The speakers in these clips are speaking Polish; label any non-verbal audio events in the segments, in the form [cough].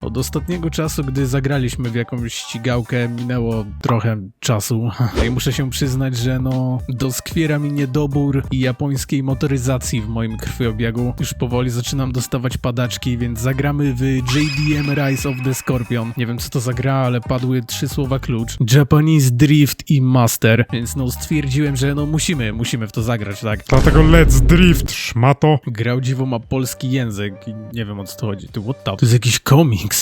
Od ostatniego czasu, gdy zagraliśmy w jakąś ścigałkę, minęło trochę czasu. [laughs] I muszę się przyznać, że no, doskwiera mi niedobór japońskiej motoryzacji w moim krwiobiegu. Już powoli zaczynam dostawać padaczki, więc zagramy w JDM Rise of the Scorpion. Nie wiem, co to za gra, ale padły trzy słowa klucz. Japanese Drift i Master, więc no stwierdziłem, że no musimy, musimy w to zagrać, tak? Dlatego let's drift, szmato. Grał dziwo ma polski język i nie wiem o co to chodzi. Ty, what the? To jest jakiś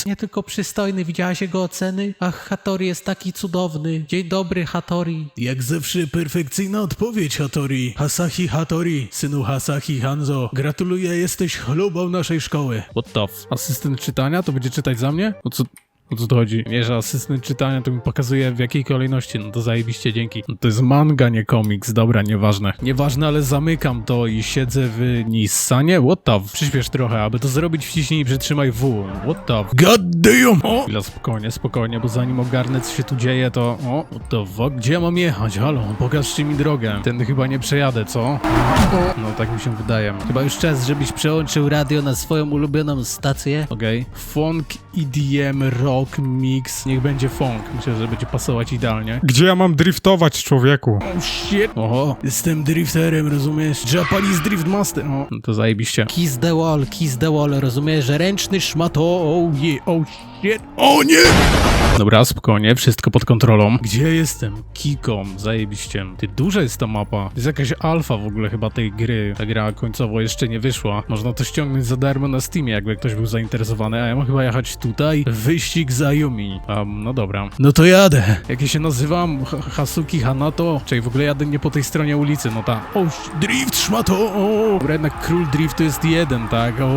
Nie tylko przystojny, widziałaś jego oceny? Ach, Hattori jest taki cudowny. Dzień dobry, Hattori. Jak zawsze perfekcyjna odpowiedź, Hattori. Hasahi Hattori, synu Hasahi Hanzo. Gratuluję, jesteś chlubą naszej szkoły. What the f? Asystent czytania? To będzie czytać za mnie? O co... O co to chodzi? Że asystent czytania to mi pokazuje w jakiej kolejności, no to zajebiście dzięki. No to jest manga, nie komiks, dobra, nieważne. Nieważne, ale zamykam to i siedzę w Nissanie? What the f? Przyspiesz trochę, aby to zrobić wciśnij i przytrzymaj W. What the f? God damn! O! Chwila, spokojnie, spokojnie, bo zanim ogarnę co się tu dzieje, to... O, what the fuck? Gdzie ja mam jechać? Halo, pokażcie mi drogę. Tędy chyba nie przejadę, co? No, tak mi się wydaje. Chyba już czas, żebyś przełączył radio na swoją ulubioną stację. Okej. Funk, EDM, rock, mix. Niech będzie funk. Myślę, że będzie pasować idealnie. Gdzie ja mam driftować, człowieku? Oh shit. Oho, jestem drifterem, rozumiesz? Japanese Drift Master. O, no to zajebiście. Kiss the wall, kiss the wall, rozumiesz? Ręczny szmato, oh yeah, oh shit. O nie! Dobra, spokojnie, wszystko pod kontrolą. Gdzie jestem? Kikom, zajebiście. Ty, duża jest ta mapa. To jest jakaś alfa w ogóle chyba tej gry. Ta gra końcowo jeszcze nie wyszła. Można to ściągnąć za darmo na Steamie, jakby ktoś był zainteresowany, a ja mam chyba jechać tutaj. Wyścig za Yumi. Um, no dobra. No to jadę. Jak ja się nazywam? H Hasuki Hanato? Czyli w ogóle jadę nie po tej stronie ulicy, no ta. O, drift, szmato! Dobra, jednak król driftu jest jeden, tak? O.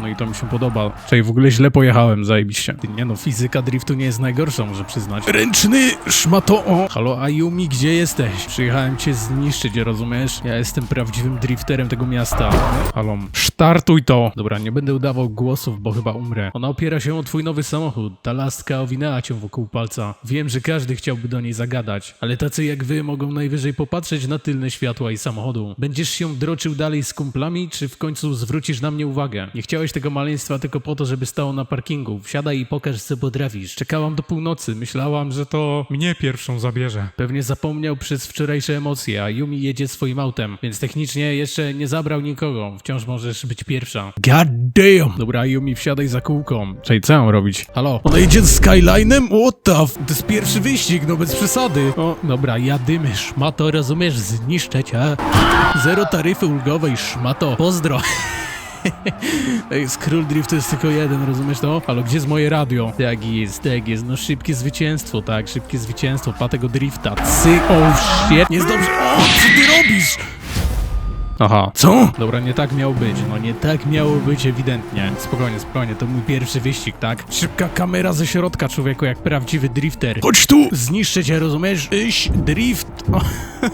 No i to mi się podoba. Czyli w ogóle źle pojechałem, zajebiście. Nie no, fizyka driftu nie jest najgorsza, muszę przyznać. Ręczny szmato! O! Halo, Ayumi, gdzie jesteś? Przyjechałem cię zniszczyć, rozumiesz? Ja jestem prawdziwym drifterem tego miasta. Halo, sztartuj to! Dobra, nie będę udawał głosów, bo chyba umrę. Ona opiera się o twój nowy samochód. Ta lastka owinęła cię wokół palca. Wiem, że każdy chciałby do niej zagadać, ale tacy jak wy mogą najwyżej popatrzeć na tylne światła i samochodu. Będziesz się droczył dalej z kumplami, czy w końcu zwrócisz na mnie uwagę? Nie chciałeś tego maleństwa tylko po to, żeby stało na parkingu. Wsiadaj i pokaż, co potrafisz. Czekałam do północy. Myślałam, że to... Mnie pierwszą zabierze. Pewnie zapomniał przez wczorajsze emocje, a Yumi jedzie swoim autem, więc technicznie jeszcze nie zabrał nikogo. Wciąż możesz być pierwsza. God damn! Dobra, Yumi, wsiadaj za kółką. Czyli co mam robić? Halo? Ona jedzie z Skylinem? What the f... To jest pierwszy wyścig, no bez przesady. O, dobra, jadymy, szmato, rozumiesz? Zniszczę cię. Zero taryfy ulgowej, szmato. Pozdro. [laughs] Ej, z Król Drift to jest tylko jeden, rozumiesz to? Halo, gdzie jest moje radio? Tak jest, tak jest, no szybkie zwycięstwo, tak, szybkie zwycięstwo, pa tego drifta, cy, oh shit, nie jest dobrze, o, co ty robisz? Aha. Co? Dobra, nie tak miało być. No nie tak miało być ewidentnie. Spokojnie, spokojnie, to mój pierwszy wyścig, tak? Szybka kamera ze środka, człowieku, jak prawdziwy drifter. Chodź tu! Zniszczę cię, rozumiesz? Iś, drift. O.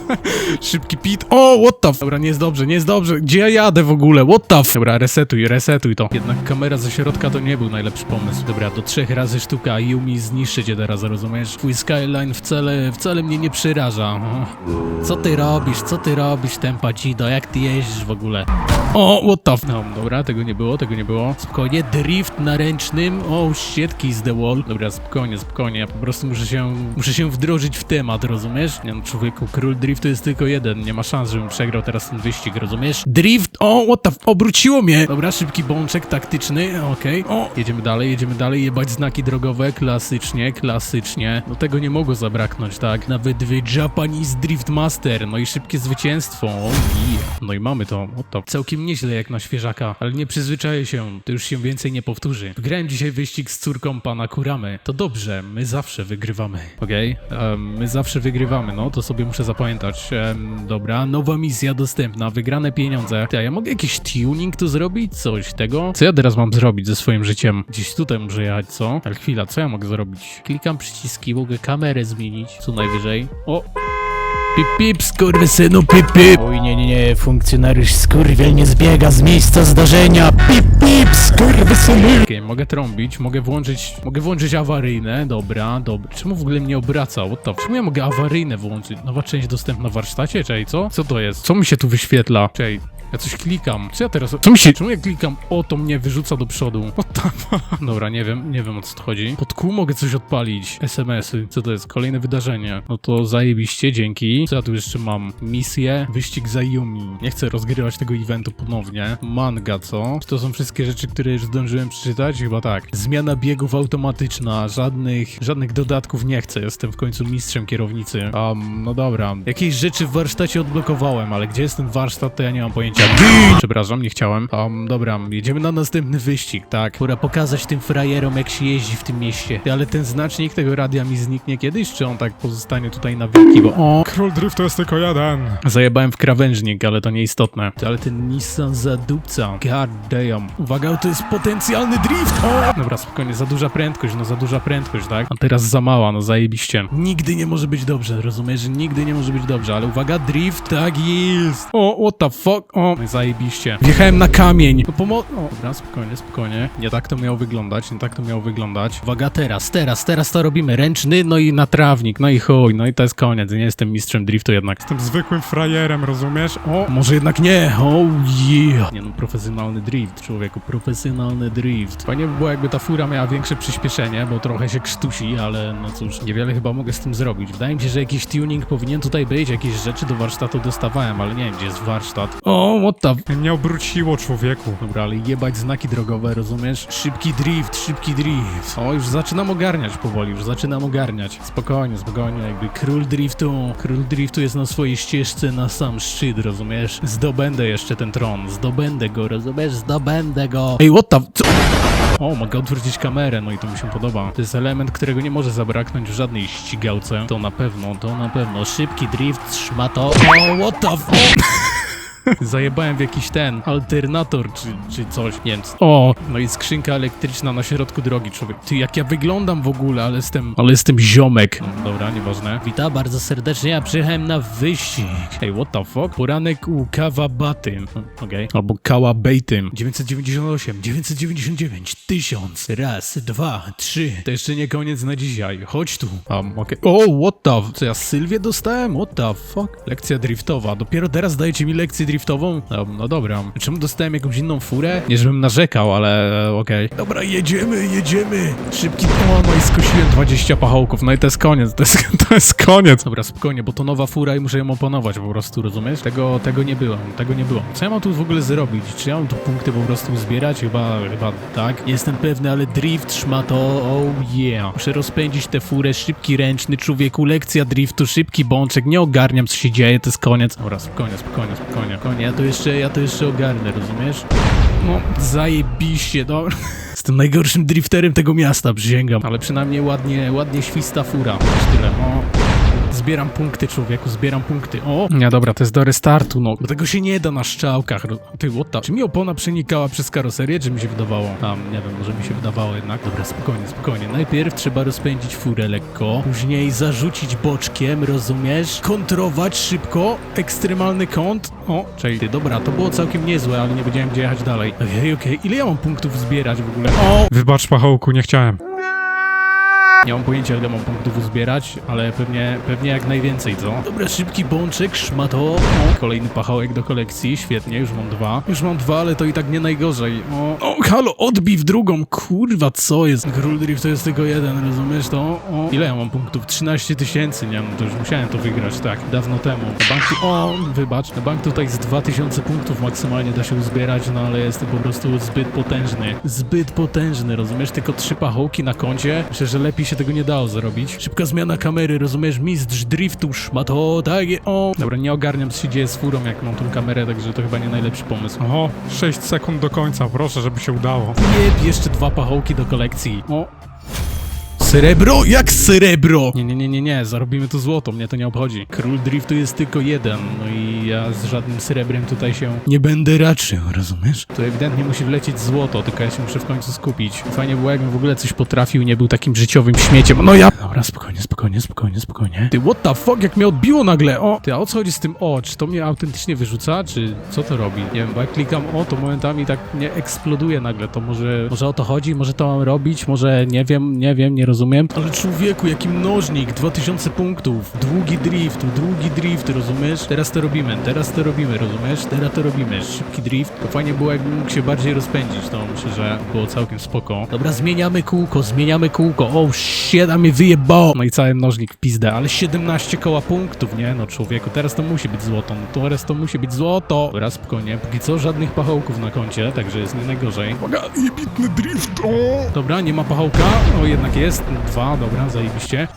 [laughs] Szybki pit. O, what the f... Dobra, nie jest dobrze, nie jest dobrze. Gdzie ja jadę w ogóle? What the f... Dobra, resetuj, resetuj to. Jednak kamera ze środka to nie był najlepszy pomysł. Dobra, do trzech razy sztuka i Yumi zniszczy cię teraz, rozumiesz? Twój skyline wcale, wcale mnie nie przeraża. Co ty robisz? Co ty robisz, Tempacido? Jak ty jeździsz w ogóle? O, what the f... No, dobra, tego nie było, tego nie było. Spokojnie, drift na ręcznym. O, shit, kiss the wall. Dobra, spokojnie, spokojnie. Ja po prostu muszę się, muszę się wdrożyć w temat, rozumiesz? Nie no, człowieku, król driftu jest tylko jeden. Nie ma szans, żebym przegrał teraz ten wyścig, rozumiesz? Drift, o, what the f... Obróciło mnie! Dobra, szybki bączek taktyczny, okej. O, jedziemy dalej, jedziemy dalej. Jebać znaki drogowe, klasycznie, klasycznie. No tego nie mogło zabraknąć, tak? Nawet w Japanese Drift Master. No i szybkie zwycięstwo. O, yeah. No i mamy to. O to. Całkiem nieźle jak na świeżaka, ale nie przyzwyczaję się. To już się więcej nie powtórzy. Grałem dzisiaj wyścig z córką pana Kuramy. To dobrze, my zawsze wygrywamy. Okej? Em, my zawsze wygrywamy, no to sobie muszę zapamiętać. Em, dobra, nowa misja dostępna, wygrane pieniądze. Ty, a ja mogę jakiś tuning tu zrobić? Coś tego? Co ja teraz mam zrobić ze swoim życiem? Gdzieś tutaj muszę jechać, co? Ale chwila, co ja mogę zrobić? Klikam przyciski, mogę kamerę zmienić. Co najwyżej? O! Pip pip, skurwysynu, pip pip! Oj, nie, nie, nie, funkcjonariusz skurwiel nie zbiega z miejsca zdarzenia. Pip, pip, skurwysyny. Okej, mogę trąbić, mogę włączyć, mogę włączyć awaryjne, dobra, dobra. Czemu w ogóle mnie obraca? What the... Czemu ja mogę awaryjne włączyć? Nowa część dostępna w warsztacie, czej, co? Co to jest? Co mi się tu wyświetla? Czej, Ja coś klikam. Co ja teraz... Co mi się... Czemu ja klikam o, to mnie wyrzuca do przodu? What the fuck? Dobra, nie wiem, nie wiem o co chodzi. Pod kół mogę coś odpalić. SMS-y. Co to jest? Kolejne wydarzenie. No to zajebiście, dzięki. Co ja tu jeszcze mam? Misję, wyścig za Yumi. Nie chcę rozgrywać tego eventu ponownie. Manga, co? Czy to są wszystkie rzeczy, które już zdążyłem przeczytać? Chyba tak. Zmiana biegów automatyczna. Żadnych, żadnych dodatków nie chcę. Jestem w końcu mistrzem kierownicy. Um, no dobra. Jakieś rzeczy w warsztacie odblokowałem, ale gdzie jest ten warsztat, to ja nie mam pojęcia. Gin! Przepraszam, nie chciałem. Um, dobra, jedziemy na następny wyścig, tak? Pora pokazać tym frajerom, jak się jeździ w tym mieście. Ty, Ale ten znacznik tego radia mi zniknie kiedyś, czy on tak pozostanie tutaj na wieki, bo... O, Król driftu jest tylko jeden. Zajebałem w krawężnik, ale to nieistotne. Ty, Ale ten Nissan zadupca. God damn. Uwaga, to jest potencjalny drift! O! Dobra, spokojnie, za duża prędkość, no za duża prędkość, tak? A teraz za mała, no zajebiście. Nigdy nie może być dobrze, rozumiesz? że Nigdy nie może być dobrze, ale uwaga, drift, tak jest! O, what the fuck? O, no zajebiście. Wjechałem na kamień. No pomo... O, dobra, spokojnie, spokojnie. Nie tak to miało wyglądać, nie tak to miało wyglądać. Uwaga, teraz, teraz, teraz to robimy. Ręczny, no i na trawnik, no i chuj, no i to jest koniec. Nie jestem mistrzem driftu jednak. Jestem zwykłym frajerem, rozumiesz? O, może jednak nie. Oh yeah. Nie no, profesjonalny drift, człowieku, profesjonalny drift. Fajnie by było, jakby ta fura miała większe przyspieszenie, bo trochę się krztusi, ale no cóż, niewiele chyba mogę z tym zrobić. Wydaje mi się, że jakiś tuning powinien tutaj być, jakieś rzeczy do warsztatu dostawałem, ale nie wiem, gdzie jest warsztat. O, what the... Mnie obróciło, człowieku. Dobra, ale jebać znaki drogowe, rozumiesz? Szybki drift, szybki drift. O, już zaczynam ogarniać powoli, już zaczynam ogarniać. Spokojnie, spokojnie, jakby król driftu, król driftu jest na swojej ścieżce na sam szczyt, rozumiesz? Zdobędę jeszcze ten tron, zdobędę go, rozumiesz? Zdobędę go. Ej, what the... Co? O, mogę odwrócić kamerę, no i to mi się podoba. To jest element, którego nie może zabraknąć w żadnej ścigałce. To na pewno, to na pewno. Szybki drift, szmato. O, what the... Zajebałem w jakiś ten alternator czy, czy coś, więc. O, no i skrzynka elektryczna na środku drogi, człowiek. Ty, jak ja wyglądam w ogóle, ale jestem, ale jestem ziomek. No, dobra, nieważne. Witam bardzo serdecznie, ja przyjechałem na wyścig. Ej, what the fuck? Poranek u Kawabaty. O, Okej. Albo Kałabejtym. 998, 999, 1000. Raz, dwa, trzy. To jeszcze nie koniec na dzisiaj. Chodź tu. Um, okej. O, what the... Co ja Sylwię dostałem? What the fuck? Lekcja driftowa. Dopiero teraz dajecie mi lekcję driftową? No, no dobra. Czemu dostałem jakąś inną furę? Nie żebym narzekał, ale e, okej. Dobra, jedziemy, jedziemy. Szybki... No i skosiłem 20 pachołków. No i to jest koniec. To jest, [laughs] to jest koniec. Dobra, spokojnie, bo to nowa fura i muszę ją opanować po prostu, rozumiesz? Tego, tego nie było. Tego nie było. Co ja mam tu w ogóle zrobić? Czy ja mam tu punkty po prostu zbierać? Chyba, chyba tak. Nie jestem pewny, ale drift szmato, oh yeah. Muszę rozpędzić tę furę, szybki ręczny, człowieku, lekcja driftu, szybki bączek, nie ogarniam co się dzieje, to jest koniec. Dobra, spokojnie, spokojnie, spokojnie, spokojnie, ja to jeszcze, ja to jeszcze ogarnę, rozumiesz? No, zajebiście, dobra. [laughs] Jestem najgorszym drifterem tego miasta, przysięgam. Ale przynajmniej ładnie, ładnie śwista fura. Tyle, o. Zbieram punkty, człowieku, zbieram punkty. O! Nie, dobra, to jest do restartu, no. Bo tego się nie da na szczałkach. Ty, what the... Czy mi opona przenikała przez karoserię, czy mi się wydawało? Tam, nie wiem, może mi się wydawało jednak. Dobra, spokojnie, spokojnie. Najpierw trzeba rozpędzić furę lekko, później zarzucić boczkiem, rozumiesz? Kontrować szybko, ekstremalny kąt. O, czekaj, ty, dobra, to było całkiem niezłe, ale nie wiedziałem, gdzie jechać dalej. Okej, okej, ile ja mam punktów zbierać w ogóle? O! Wybacz, pachołku, nie chciałem. Nie mam pojęcia, ile mam punktów uzbierać, ale pewnie, pewnie jak najwięcej, co? Dobra, szybki bączek, szmato. Kolejny pachołek do kolekcji, świetnie, już mam dwa. Już mam dwa, ale to i tak nie najgorzej. O, o halo, odbij w drugą, kurwa, co jest? Król Drift to jest tylko jeden, rozumiesz to? O, ile ja mam punktów? 13 tysięcy, nie no, to już musiałem to wygrać, tak, dawno temu. Na banku, o, wybacz, na bank tutaj z 2000 punktów maksymalnie da się uzbierać, no ale jest to po prostu zbyt potężny. Zbyt potężny, rozumiesz? Tylko trzy pachołki na koncie. Myślę, że lepiej się tego nie dało zrobić. Szybka zmiana kamery, rozumiesz? Mistrz driftu, szmato, tak, je- o. Dobra, nie ogarniam, co się dzieje z furą, jak mam tą kamerę, także to chyba nie najlepszy pomysł. Oho, 6 sekund do końca, proszę, żeby się udało. Jeb, jeszcze dwa pachołki do kolekcji. O. Srebro? Jak srebro? Nie, nie, nie, nie, nie, zarobimy tu złoto, mnie to nie obchodzi. Król driftu jest tylko jeden, no i ja z żadnym srebrem tutaj się nie będę raczył, rozumiesz? Tu ewidentnie musi wlecieć złoto, tylko ja się muszę w końcu skupić. Fajnie było, jakbym w ogóle coś potrafił, nie był takim życiowym śmieciem. No ja... Dobra, spokojnie, spokojnie, spokojnie, spokojnie. Ty, what the fuck, jak mnie odbiło nagle, o! Ty, a o co chodzi z tym o? Czy to mnie autentycznie wyrzuca, czy co to robi? Nie wiem, bo jak klikam o, to momentami tak nie eksploduje nagle, to może, może o to chodzi, może to mam robić, może nie wiem, nie wiem, nie rozumiem. Rozumiem? Ale człowieku, jaki mnożnik, 2000 punktów, długi drift, długi drift, rozumiesz? Teraz to robimy, teraz to robimy, rozumiesz? Teraz to robimy, szybki drift. To fajnie było, jakbym mógł się bardziej rozpędzić, to myślę, że było całkiem spoko. Dobra, zmieniamy kółko, zmieniamy kółko, o oh, shit, a mnie wyjebało! No i cały mnożnik w pizdę, ale 17 koła punktów, nie? No człowieku, teraz to musi być złoto, no teraz to musi być złoto! Dobra, spokojnie, póki co żadnych pachołków na koncie, także jest nie najgorzej. Uwaga, jebitny drift, o! Dobra, nie ma pachołka. O, jednak jest. Dwa, dobra, zajebiście.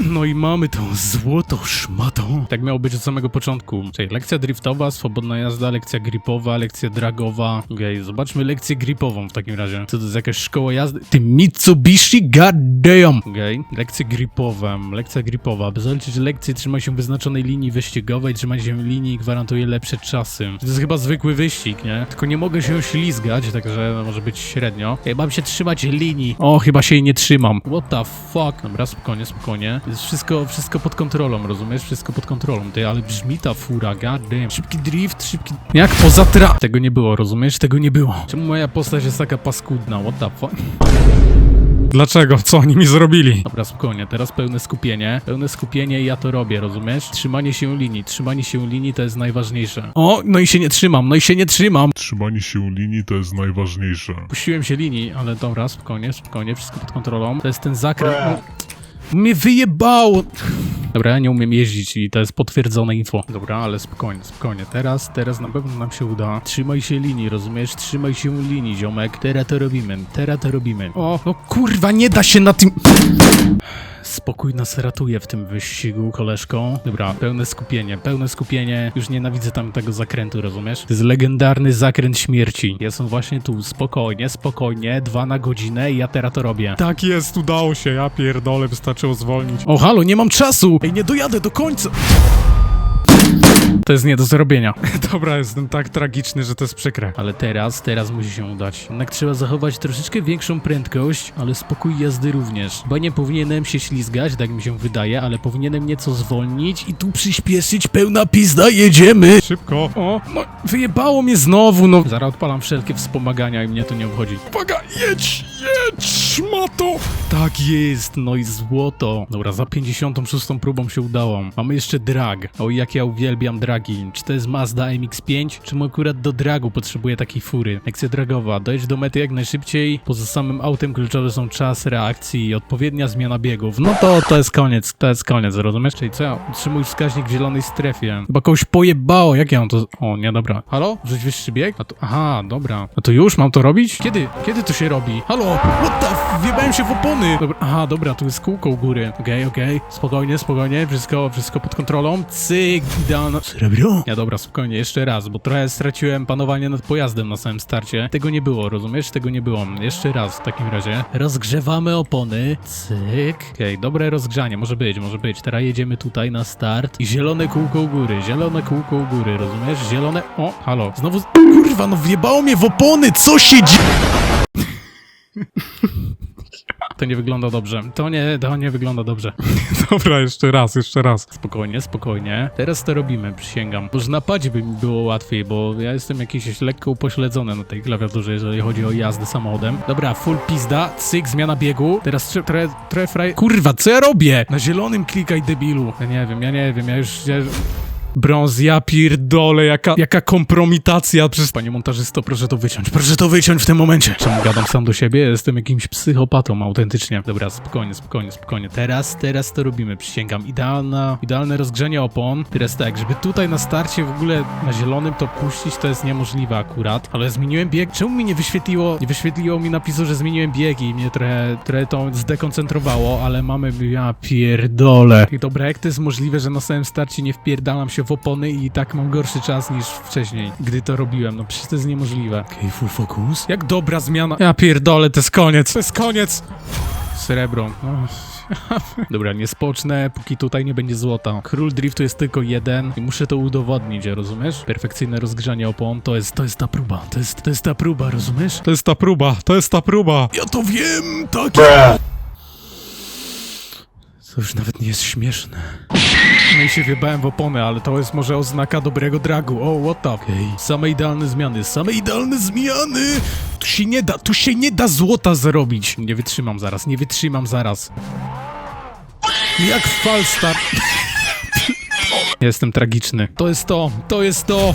No i mamy to złoto szmato. Tak miało być od samego początku. Czyli lekcja driftowa, swobodna jazda, lekcja gripowa, lekcja dragowa. Okej, zobaczmy lekcję gripową w takim razie. Co to jest jakaś szkoła jazdy? Ty Mitsubishi, god damn! Okej, lekcje gripowe, lekcja gripowa. By zaliczyć lekcję, trzymaj się wyznaczonej linii wyścigowej, trzymaj się linii gwarantuje lepsze czasy. To jest chyba zwykły wyścig, nie? Tylko nie mogę się ślizgać, także może być średnio. Ej, mam się trzymać linii. O, chyba się jej nie trzymam. What the fuck? Dobra, spokojnie, spokojnie. Jest wszystko, wszystko pod kontrolą, rozumiesz? Wszystko pod kontrolą. Ty, ale brzmi ta fura, god damn. Szybki drift, szybki... Jak poza tra... Tego nie było, rozumiesz? Tego nie było. Czemu moja postać jest taka paskudna? What the fuck? Dlaczego? Co oni mi zrobili? Dobra, spokojnie, teraz pełne skupienie. Pełne skupienie i ja to robię, rozumiesz? Trzymanie się linii, trzymanie się linii to jest najważniejsze. O, no i się nie trzymam, no i się nie trzymam. Trzymanie się linii to jest najważniejsze. Puściłem się linii, ale dobra, spokojnie, spokojnie, wszystko pod kontrolą. To jest ten zakręt. No, mnie wyjebało! Dobra, ja nie umiem jeździć i to jest potwierdzone info. Dobra, ale spokojnie, spokojnie. Teraz, teraz na pewno nam się uda. Trzymaj się linii, rozumiesz? Trzymaj się linii, ziomek. Teraz to robimy, teraz to robimy. O, no kurwa, nie da się na tym... Spokój nas ratuje w tym wyścigu, koleżko. Dobra, pełne skupienie, pełne skupienie. Już nienawidzę tam tego zakrętu, rozumiesz? To jest legendarny zakręt śmierci. Jest on właśnie tu, spokojnie, spokojnie, dwa na godzinę i ja teraz to robię. Tak jest, udało się, ja pierdolę, wystarczyło zwolnić. O, halo, nie mam czasu! Ej, nie dojadę do końca! To jest nie do zrobienia. [laughs] Dobra, jestem tak tragiczny, że to jest przykre. Ale teraz, teraz musi się udać. Jednak trzeba zachować troszeczkę większą prędkość, ale spokój jazdy również. Bo nie powinienem się ślizgać, tak mi się wydaje, ale powinienem nieco zwolnić i tu przyspieszyć. Pełna pizda, jedziemy! Szybko. O, no, wyjebało mnie znowu, no. Zaraz odpalam wszelkie wspomagania i mnie to nie obchodzi. Uwaga, jedź, jedź, szmato! Tak jest, no i złoto. Dobra, za 56 próbą się udało. Mamy jeszcze drag. O, jak ja uwielbiam dragi. Czy to jest Mazda MX-5? Czemu akurat do dragu potrzebuję takiej fury? Lekcja dragowa. Dojdź do mety jak najszybciej. Poza samym autem kluczowe są czas reakcji i odpowiednia zmiana biegów. No to, to jest koniec, to jest koniec, rozumiesz? Czyli co? Utrzymuj wskaźnik w zielonej strefie. Chyba kogoś pojebało, jak ja mam to... O, nie, dobra. Halo? Wrzuć wyższy bieg? A to... Aha, dobra. A to już mam to robić? Kiedy? Kiedy to się robi? Halo? What the. Wjebałem się w opony! Dobra, aha, dobra, tu jest kółko u góry. Okej, okej. Spokojnie, spokojnie. Wszystko, wszystko pod kontrolą. Cyk, idealna... Srebro? Ja dobra, spokojnie, jeszcze raz, bo trochę straciłem panowanie nad pojazdem na samym starcie. Tego nie było, rozumiesz? Tego nie było. Jeszcze raz w takim razie. Rozgrzewamy opony. Cyk. Okej, dobre rozgrzanie, może być, może być. Teraz jedziemy tutaj na start. I zielone kółko u góry, zielone kółko u góry, rozumiesz? Zielone... O, halo. Znowu... Kurwa, no wjebało mnie w opony! Co się dzieje? [laughs] To nie wygląda dobrze. To nie, to nie wygląda dobrze. [laughs] Dobra, jeszcze raz, jeszcze raz. Spokojnie, spokojnie. Teraz to robimy, przysięgam. Może na padzie by mi było łatwiej, bo ja jestem jakiś lekko upośledzony na tej klawiaturze, jeżeli chodzi o jazdę samochodem. Dobra, full pizda, cyk, zmiana biegu. Teraz trochę fraj... Kurwa, co ja robię? Na zielonym klikaj, debilu. Ja nie wiem, ja nie wiem, ja już... Ja... Brąz, ja pierdolę, jaka, jaka kompromitacja przez... Panie montażysto, proszę to wyciąć, proszę to wyciąć w tym momencie. Czemu gadam sam do siebie? Jestem jakimś psychopatą, autentycznie. Dobra, spokojnie, spokojnie, spokojnie. Teraz, teraz to robimy, przysięgam. Idealna, idealne rozgrzenie opon. Teraz tak, żeby tutaj na starcie w ogóle na zielonym to puścić, to jest niemożliwe akurat. Ale zmieniłem bieg. Czemu mi nie wyświetliło, nie wyświetliło mi napisu, że zmieniłem biegi i mnie trochę, trochę to zdekoncentrowało, ale mamy, ja pierdolę. I dobra, jak to jest możliwe, że na samym starcie nie wpierdalam się w opony i tak mam gorszy czas niż wcześniej, gdy to robiłem. No przecież to jest niemożliwe. Okej, full focus. Jak dobra zmiana. Ja pierdolę, to jest koniec, to jest koniec. Srebro. No. [laughs] Dobra, nie spocznę, póki tutaj nie będzie złota. Król driftu jest tylko jeden i muszę to udowodnić, rozumiesz? Perfekcyjne rozgrzanie opon to jest, to jest ta próba, to jest, to jest ta próba, rozumiesz? To jest ta próba, to jest ta próba. Ja to wiem, tak To już nawet nie jest śmieszne. No i się wjebałem w oponę, ale to jest może oznaka dobrego dragu. O, what the... Okay. Same idealne zmiany, same idealne zmiany! Tu się nie da, tu się nie da złota zrobić. Nie wytrzymam zaraz, nie wytrzymam zaraz. Jak falstar. [laughs] Jestem tragiczny. To jest to, to jest to.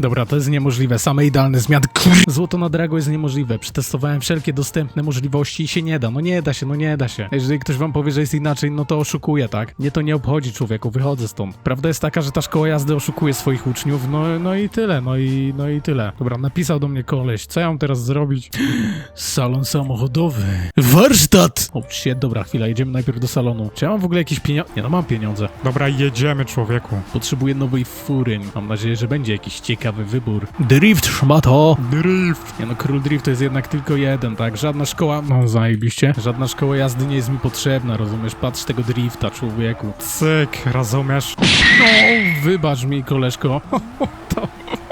Dobra, to jest niemożliwe. Same idealne zmiany. Kur... Złoto na Drago jest niemożliwe. Przetestowałem wszelkie dostępne możliwości i się nie da. No nie da się, no nie da się. Jeżeli ktoś wam powie, że jest inaczej, no to oszukuje, tak? Nie to nie obchodzi człowieku, wychodzę stąd. Prawda jest taka, że ta szkoła jazdy oszukuje swoich uczniów, no, no i tyle, no i, no i tyle. Dobra, napisał do mnie koleś. Co ja mam teraz zrobić? [gasps] Salon samochodowy. Warsztat! O, shit, dobra, chwila, jedziemy najpierw do salonu. Czy ja mam w ogóle jakieś pieniądze? Nie, no mam pieniądze. Dobra, jedziemy, człowieku. Potrzebuję nowej fury. Mam nadzieję, że będzie jakiś ciekawy wybór. Drift, szmato! Drift. Nie no, król drift to jest jednak tylko jeden, tak? Żadna szkoła, no zajebiście, żadna szkoła jazdy nie jest mi potrzebna, rozumiesz? Patrz tego drifta, człowieku. Cyk, rozumiesz? No, wybacz mi, koleżko. [laughs]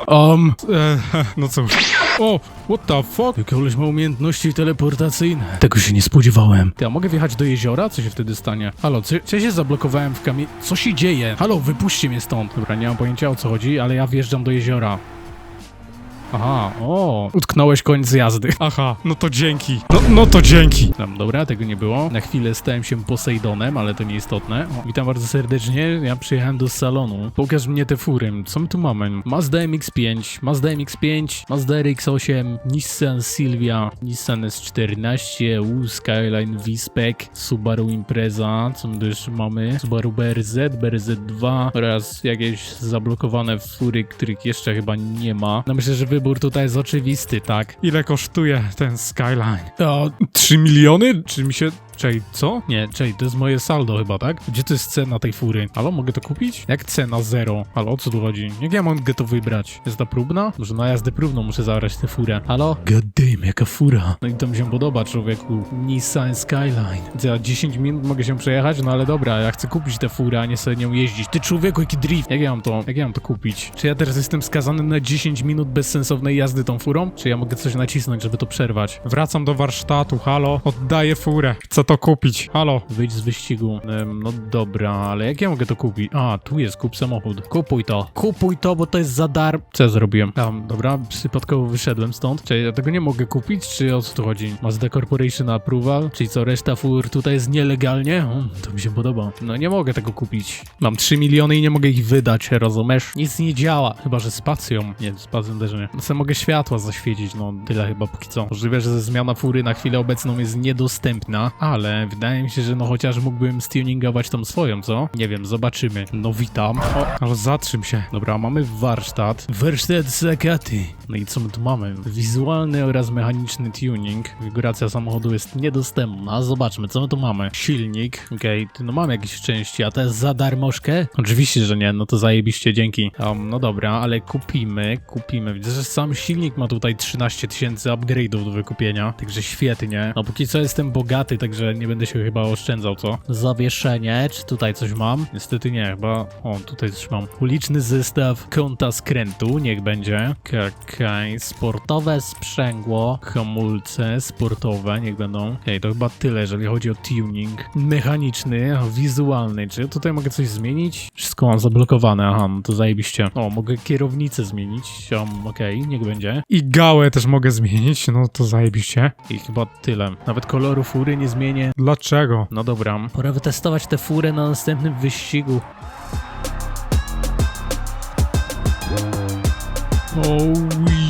Um, E, [laughs] no cóż. O, what the fuck? ty koleś ma umiejętności teleportacyjne. Tego się nie spodziewałem. Ty, a mogę wjechać do jeziora? Co się wtedy stanie? Halo, co, czy ja się zablokowałem w kamie... Co się dzieje? Halo, wypuśćcie mnie stąd. Dobra, nie mam pojęcia o co chodzi, ale ja wjeżdżam do jeziora. Aha, o, utknąłeś koniec jazdy. Aha, no to dzięki. No, no to dzięki. Tam, dobra, tego nie było. Na chwilę stałem się Posejdonem, ale to nieistotne. O, witam bardzo serdecznie, ja przyjechałem do salonu. Pokaż mnie te fury. Co my tu mamy? Mazda MX-5, Mazda MX-5, Mazda RX-8, Nissan Silvia, Nissan S14, U Skyline V-Spec, Subaru Impreza, co my tu jeszcze mamy? Subaru BRZ, BRZ2 oraz jakieś zablokowane fury, których jeszcze chyba nie ma. No myślę, że wybór tutaj jest oczywisty, tak? Ile kosztuje ten Skyline? To 3 miliony? Czy mi się... Czej, co? Nie, czej, to jest moje saldo chyba, tak? Gdzie to jest cena tej fury? Halo, mogę to kupić? Jak cena zero? Halo, o co tu chodzi? Jak ja mogę to wybrać? Jest ta próbna? Może na jazdę próbną muszę zabrać tę furę. Halo? God damn, jaka fura. No i to mi się podoba, człowieku. Nissan Skyline. Za 10 minut mogę się przejechać? No ale dobra, ja chcę kupić tę furę, a nie sobie nią jeździć. Ty człowieku, jaki drift. Jak ja mam to, jak ja mam to kupić? Czy ja teraz jestem skazany na 10 minut bezsensownej jazdy tą furą? Czy ja mogę coś nacisnąć, żeby to przerwać? Wracam do warsztatu, halo. Oddaję furę. Chcę to kupić. Halo. Wyjdź z wyścigu. No dobra, ale jak ja mogę to kupić? A, tu jest, kup samochód. Kupuj to. Kupuj to, bo to jest za dar... Co ja zrobiłem? Tam, dobra, przypadkowo wyszedłem stąd. Czy ja tego nie mogę kupić, czy o co tu chodzi? Mazda Corporation Approval? Czyli co, reszta fur tutaj jest nielegalnie? O, to mi się podoba. No nie mogę tego kupić. Mam 3 miliony i nie mogę ich wydać, rozumiesz? Nic nie działa. Chyba, że spacją. Nie, spacją też nie. No sobie mogę światła zaświecić, no tyle chyba póki co. Możliwe, że zmiana fury na chwilę obecną jest niedostępna, ale wydaje mi się, że no chociaż mógłbym stuningować tą swoją, co? Nie wiem, zobaczymy. No witam. O, Ale zatrzym się. Dobra, mamy warsztat. Warsztat Zakaty. No i co my tu mamy? Wizualny oraz mechaniczny tuning. Konfiguracja samochodu jest niedostępna. Zobaczmy, co my tu mamy. Silnik. Okej, ty no mamy jakieś części, a to jest za darmożkę? Oczywiście, że nie, no to zajebiście, dzięki. Um, no dobra, ale kupimy, kupimy. Widzę, że sam silnik ma tutaj 13 tysięcy upgrade'ów do wykupienia, także świetnie. No póki co jestem bogaty, także nie będę się chyba oszczędzał, co? Zawieszenie, czy tutaj coś mam? Niestety nie, chyba... O, tutaj coś mam. Uliczny zestaw kąta skrętu, niech będzie. Okej, sportowe sprzęgło, hamulce sportowe, niech będą. Okej, to chyba tyle, jeżeli chodzi o tuning. Mechaniczny, wizualny. Czy tutaj mogę coś zmienić? Wszystko mam zablokowane, aha, no to zajebiście. O, mogę kierownicę zmienić. Um, okej, niech będzie. I gałę też mogę zmienić, no to zajebiście. I chyba tyle. Nawet koloru fury nie zmienię. Dlaczego? No dobra, pora wytestować tę furę na następnym wyścigu. Oh, yeah.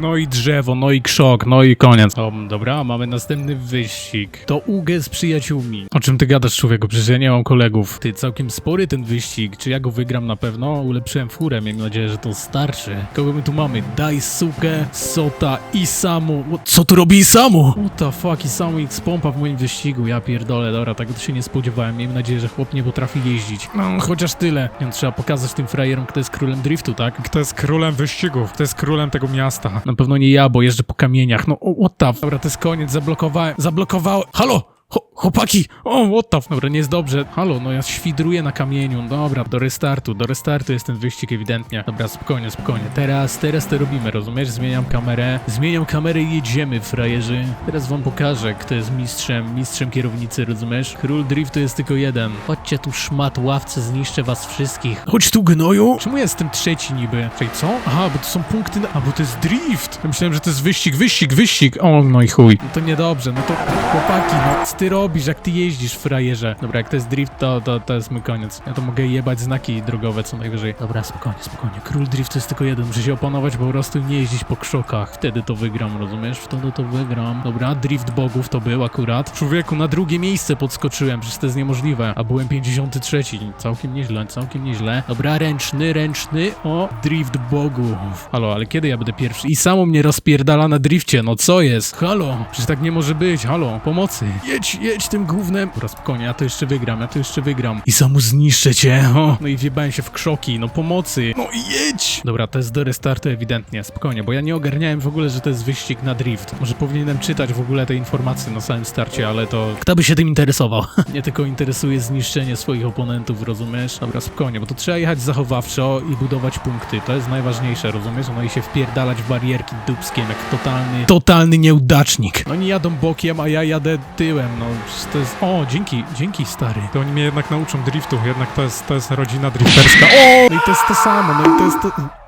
No i drzewo, no i krzok, no i koniec. O, dobra, mamy następny wyścig. To UG z przyjaciółmi. O czym ty gadasz, człowieku? Przecież ja nie mam kolegów. Ty, całkiem spory ten wyścig. Czy ja go wygram na pewno? Ulepszyłem furę, miejmy nadzieję, że to starczy. Kogo my tu mamy? Daisuke, Sota, Isamu. What- Co tu robi Isamu? What the fuck, Isamu X pompa w moim wyścigu. Ja pierdolę, dobra, tego to się nie spodziewałem. Miejmy nadzieję, że chłop nie potrafi jeździć. No, chociaż tyle. Nie, trzeba pokazać tym frajerom, kto jest królem driftu, tak? Kto jest królem wyścigów? Kto jest królem tego miasta? Na pewno nie ja, bo jeżdżę po kamieniach. No, what the... Dobra, to jest koniec, zablokowałem, zablokowałem... Halo! Chłopaki! O, what the. Dobra, nie jest dobrze. Halo, no ja świdruję na kamieniu. Dobra, do restartu, do restartu jest ten wyścig ewidentnie. Dobra, spokojnie, spokojnie. Teraz, teraz to robimy, rozumiesz? Zmieniam kamerę. Zmieniam kamerę i jedziemy, frajerzy. Teraz wam pokażę, kto jest mistrzem, mistrzem kierownicy, rozumiesz? Król driftu jest tylko jeden. Chodźcie tu, szmat, ławce, zniszczę was wszystkich. Chodź tu, gnoju! Czemu ja jestem trzeci niby? Czyli co? Aha, bo to są punkty na... A, bo to jest drift! Ja myślałem, że to jest wyścig, wyścig, wyścig. O, no i chuj. No to niedobrze, no to chłopaki, no ty robisz, jak ty jeździsz, frajerze? Dobra, jak to jest drift, to, to, to jest mój koniec. Ja to mogę jebać znaki drogowe co najwyżej. Dobra, spokojnie, spokojnie. Król drift to jest tylko jeden, muszę się opanować, po prostu nie jeździć po krzokach. Wtedy to wygram, rozumiesz? Wtedy to wygram. Dobra, drift bogów to był akurat. Człowieku, na drugie miejsce podskoczyłem, przecież to jest niemożliwe. A byłem 53. Całkiem nieźle, całkiem nieźle. Dobra, ręczny, ręczny. O, drift bogów. Halo, ale kiedy ja będę pierwszy? I samo mnie rozpierdala na drifcie, no co jest? Halo, przecież tak nie może być, halo, pomocy. Jedź, jedź tym gównem. Dobra, spokojnie, ja to jeszcze wygram, ja to jeszcze wygram. I samo zniszczę cię, o. No i wjebałem się w krzoki, no pomocy. No i jedź. Dobra, to jest do restartu ewidentnie, spokojnie, bo ja nie ogarniałem w ogóle, że to jest wyścig na drift. Może powinienem czytać w ogóle te informacje na samym starcie, ale to... Kto by się tym interesował? [laughs] Mnie tylko interesuje zniszczenie swoich oponentów, rozumiesz? Dobra, spokojnie, bo to trzeba jechać zachowawczo i budować punkty. To jest najważniejsze, rozumiesz? No i się wpierdalać w barierki dupskiem, jak totalny... Totalny nieudacznik. No nie jadą bokiem, a ja jadę tyłem, no to jest... O, dzięki, dzięki stary. To oni mnie jednak nauczą driftu, jednak to jest, to jest rodzina drifterska. O! No i to jest to samo, no i to jest to...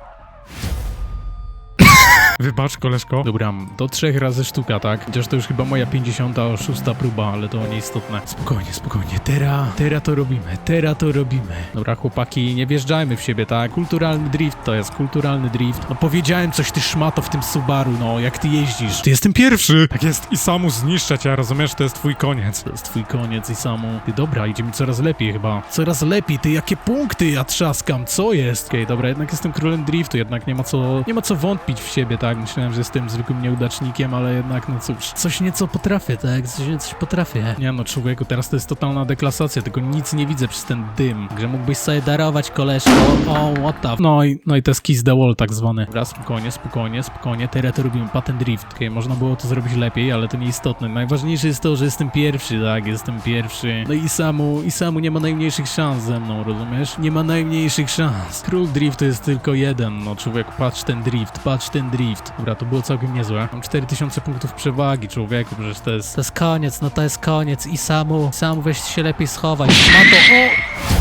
Wybacz, koleżko. Dobra, do trzech razy sztuka, tak? Chociaż to już chyba moja 56 próba, ale to nieistotne. Spokojnie, spokojnie. Tera, tera to robimy, tera to robimy. Dobra, chłopaki, nie wjeżdżajmy w siebie, tak? Kulturalny drift to jest, kulturalny drift. No powiedziałem coś, ty szmato w tym Subaru, no, jak ty jeździsz. Ty jestem pierwszy! Tak jest i samu zniszczę cię, rozumiesz? To jest twój koniec. To jest twój koniec i samo. Ty dobra, idzie mi coraz lepiej chyba. Coraz lepiej, ty jakie punkty ja trzaskam, co jest? Okej, dobra, jednak jestem królem driftu, jednak nie ma co, nie ma co wątpić w siebie, tak? Myślałem, że jestem zwykłym nieudacznikiem, ale jednak, no cóż, coś nieco potrafię, tak? Coś, coś potrafię. Nie no, człowieku, teraz to jest totalna deklasacja, tylko nic nie widzę przez ten dym. Że mógłbyś sobie darować, koleżko. O, what the... No i, no i to jest kiss the wall tak zwany. Raz spokojnie, spokojnie, spokojnie. Teraz to robimy patent drift. Okej, można było to zrobić lepiej, ale to nieistotne. Najważniejsze jest to, że jestem pierwszy, tak? Jestem pierwszy. No i samu, i samu nie ma najmniejszych szans ze mną, rozumiesz? Nie ma najmniejszych szans. Król driftu jest tylko jeden, no człowieku, patrz ten drift, patrz ten drift. Dobra, to było całkiem niezłe. Mam 4000 punktów przewagi, człowieku, przecież to jest... To jest koniec, no to jest koniec i samu, samu weź się lepiej schować. Ma to...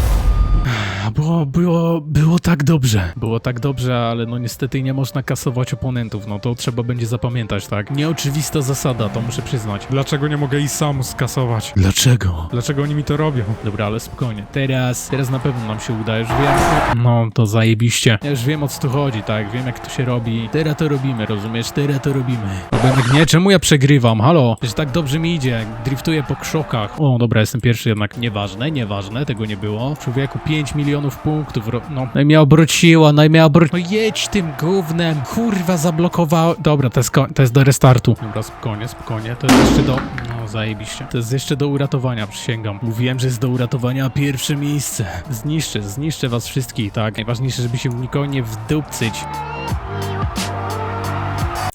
O! Było, było, było tak dobrze. Było tak dobrze, ale no niestety nie można kasować oponentów, no to trzeba będzie zapamiętać, tak? Nieoczywista zasada, to muszę przyznać. Dlaczego nie mogę i samu skasować? Dlaczego? Dlaczego oni mi to robią? Dobra, ale spokojnie. Teraz, teraz na pewno nam się uda, już wiem. No, to zajebiście. Ja już wiem o co tu chodzi, tak? Wiem jak to się robi. Teraz to robimy, rozumiesz? Teraz to robimy. No bo jednak nie, czemu ja przegrywam? Halo? Przecież tak dobrze mi idzie. Driftuję po krzokach. O, dobra, jestem pierwszy jednak. Nieważne, nieważne, tego nie było. Człowieku, 5 milionów punktów. No, no i mnie obróciło, no i mnie obróciło. No jedź tym gównem. Kurwa, zablokowało. Dobra, to jest, ko- to jest do restartu. Dobra, spokojnie, spokojnie. To jest jeszcze do... No, zajebiście. To jest jeszcze do uratowania, przysięgam. Mówiłem, że jest do uratowania pierwsze miejsce. Zniszczę, zniszczę was wszystkich, tak? Najważniejsze, żeby się nikogo nie wdupcyć.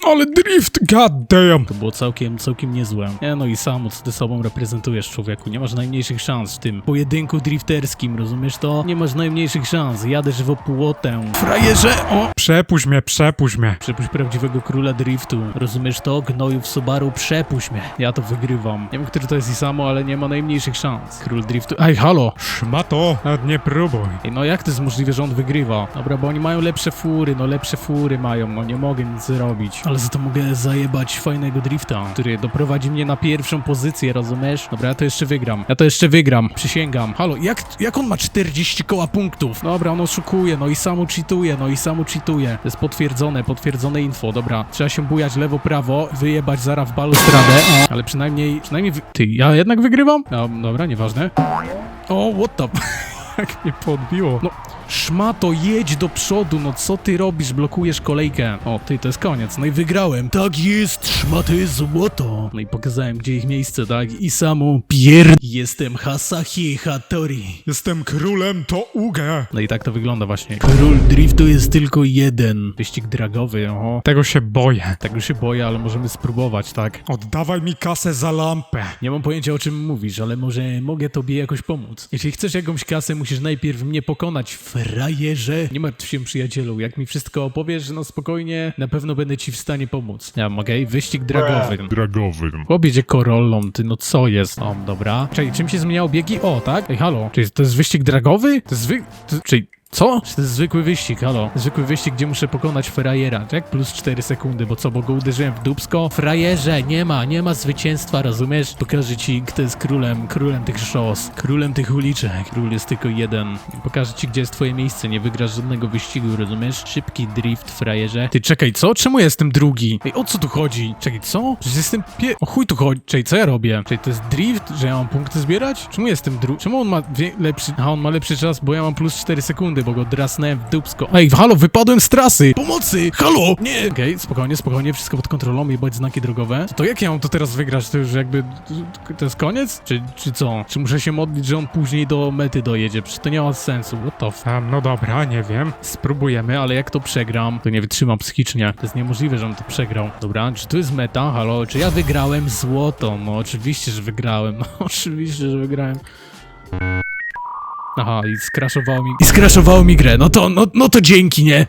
Ale drift, god damn! To było całkiem, całkiem niezłe. Nie no i samo, co ty sobą reprezentujesz, człowieku. Nie masz najmniejszych szans w tym pojedynku drifterskim, rozumiesz to? Nie masz najmniejszych szans. Jadę żywopłotę. Frajerze! O! Przepuść mnie, przepuść mnie. Przepuść prawdziwego króla driftu. Rozumiesz to? Gnoju w Subaru, przepuść mnie. Ja to wygrywam. Nie wiem, który to jest i samo, ale nie ma najmniejszych szans. Król driftu... Aj, halo! Szmato, nawet nie próbuj. Ej, no jak to jest możliwe, że on wygrywa? Dobra, bo oni mają lepsze fury, no lepsze fury mają, no nie mogę nic zrobić. Ale za to mogę zajebać fajnego drifta, który doprowadzi mnie na pierwszą pozycję, rozumiesz? Dobra, ja to jeszcze wygram. Ja to jeszcze wygram, przysięgam. Halo, jak, jak on ma 40 koła punktów? Dobra, on oszukuje, no i samo cheatuje, no i samo cheatuje. To jest potwierdzone, potwierdzone info, dobra. Trzeba się bujać lewo, prawo, wyjebać zara w balustradę, ale przynajmniej, przynajmniej... Wy... Ty, ja jednak wygrywam? No, dobra, nieważne. O, what the... [laughs] Jak mnie podbiło. No, Szmato, jedź do przodu, no co ty robisz? Blokujesz kolejkę. O, ty, to jest koniec, no i wygrałem. Tak jest, szmaty złoto. No i pokazałem, gdzie ich miejsce, tak? I samo pier... Jestem Hasahi Hattori. Jestem królem, to Uge. No i tak to wygląda właśnie. Król driftu jest tylko jeden. Wyścig dragowy, oho. Tego się boję. Tego się boję, ale możemy spróbować, tak? Oddawaj mi kasę za lampę. Nie mam pojęcia o czym mówisz, ale może mogę tobie jakoś pomóc. Jeśli chcesz jakąś kasę, musisz najpierw mnie pokonać, frajerze. Nie martw się, przyjacielu, jak mi wszystko opowiesz, no spokojnie, na pewno będę ci w stanie pomóc. Ja mogę, wyścig dragowy. Dragowym. Chłop jedzie Corollą, ty, no co jest? O, dobra. Czyli czym się zmieniało biegi? O, tak? Ej, halo. Czyli to jest wyścig dragowy? To jest zwy... To, czyli... Co? To jest zwykły wyścig, halo? Zwykły wyścig, gdzie muszę pokonać frajera, tak? Plus 4 sekundy, bo co, bo go uderzyłem w dupsko? Frajerze, nie ma, nie ma zwycięstwa, rozumiesz? Pokażę ci, kto jest królem, królem tych szos, królem tych uliczek. Król jest tylko jeden. Pokażę ci, gdzie jest twoje miejsce, nie wygrasz żadnego wyścigu, rozumiesz? Szybki drift, frajerze. Ty, czekaj, co? Czemu jestem drugi? Ej, o co tu chodzi? Czekaj, co? Przecież jestem pie... O chuj tu chodzi. Czekaj, co ja robię? Czekaj, to jest drift? Że ja mam punkty zbierać? Czemu jestem drugi? Czemu on ma lepszy... A, on ma lepszy czas, bo ja mam plus 4 sekundy, bo go drasnąłem w dupsko. Ej, halo, wypadłem z trasy! Pomocy! Halo! Nie! Okej, spokojnie, spokojnie, wszystko pod kontrolą, jebać znaki drogowe. To jak ja mam to teraz wygrać? To już jakby... To jest koniec? Czy, czy co? Czy muszę się modlić, że on później do mety dojedzie? Przecież to nie ma sensu. What the f... Um, no dobra, nie wiem. Spróbujemy, ale jak to przegram, to nie wytrzymam psychicznie. To jest niemożliwe, żebym to przegrał. Dobra, czy tu jest meta? Halo, czy ja wygrałem złoto? No oczywiście, że wygrałem. No [laughs] oczywiście, że wygrałem. Aha, i skraszowało mi... I skraszowało mi grę. No to, no, no to dzięki, nie?